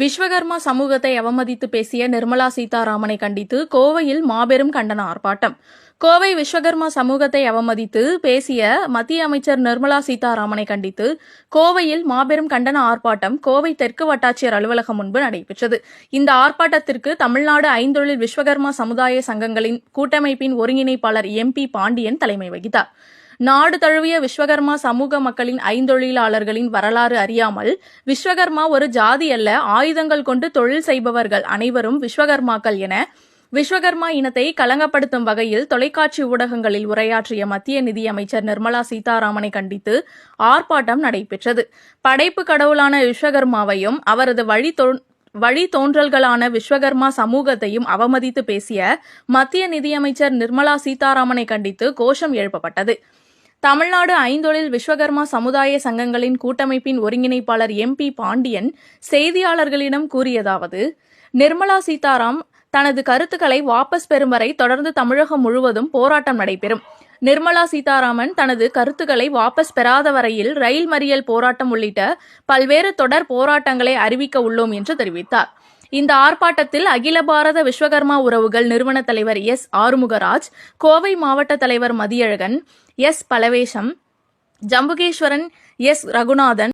விஸ்வகர்மா சமூகத்தை அவமதித்து பேசிய நிர்மலா சீதாராமனை கண்டித்து கோவையில் மாபெரும் கண்டன ஆர்ப்பாட்டம். கோவை விஸ்வகர்மா சமூகத்தை அவமதித்து பேசிய மத்திய அமைச்சர் நிர்மலா சீதாராமனை கண்டித்து கோவையில் மாபெரும் கண்டன ஆர்ப்பாட்டம் கோவை தெற்கு வட்டாட்சியர் அலுவலகம் முன்பு நடைபெற்றது. இந்த ஆர்ப்பாட்டத்திற்கு தமிழ்நாடு ஐந்தொழில் விஸ்வகர்மா சமுதாய சங்கங்களின் கூட்டமைப்பின் ஒருங்கிணைப்பாளர் எம் பி பாண்டியன் தலைமை வகித்தார். நாடு தழுவிய விஸ்வகர்மா சமூக மக்களின் ஐந்தொழிலாளர்களின் வரலாறு அறியாமல் விஸ்வகர்மா ஒரு ஜாதி அல்ல ஆயுதங்கள் கொண்டு தொழில் செய்பவர்கள் அனைவரும் விஸ்வகர்மாக்கள் என விஸ்வகர்மா இனத்தை களங்கப்படுத்தும் வகையில் தொலைக்காட்சி ஊடகங்களில் உரையாற்றிய மத்திய நிதியமைச்சர் நிர்மலா சீதாராமனை கண்டித்து ஆர்ப்பாட்டம் நடைபெற்றது. படைப்பு கடவுளான விஸ்வகர்மாவையும் அவரது வழி வழி தோன்றல்களான விஸ்வகர்மா சமூகத்தையும் அவமதித்து பேசிய மத்திய நிதியமைச்சர் நிர்மலா சீதாராமனை கண்டித்து கோஷம் எழுப்பப்பட்டது. தமிழ்நாடு ஐந்தொழில் விஸ்வகர்மா சமுதாய சங்கங்களின் கூட்டமைப்பின் ஒருங்கிணைப்பாளர் எம் பி பாண்டியன் செய்தியாளர்களிடம் கூறியதாவது நிர்மலா சீதாராம் தனது கருத்துக்களை வாபஸ் பெறும் வரை தொடர்ந்து தமிழகம் முழுவதும் போராட்டம் நடைபெறும். நிர்மலா சீதாராமன் தனது கருத்துக்களை வாபஸ் பெறாத வரையில் ரயில் மறியல் போராட்டம் உள்ளிட்ட பல்வேறு தொடர் போராட்டங்களை அறிவிக்க உள்ளோம் என்று தெரிவித்தார். இந்த ஆர்ப்பாட்டத்தில் அகில பாரத விஸ்வகர்மா உறவுகள் நிறுவன தலைவர் எஸ் ஆறுமுகராஜ் கோவை மாவட்ட தலைவர் மதியழகன் எஸ் பலவேஷம் ஜம்புகேஸ்வரன் எஸ் ரகுநாதன்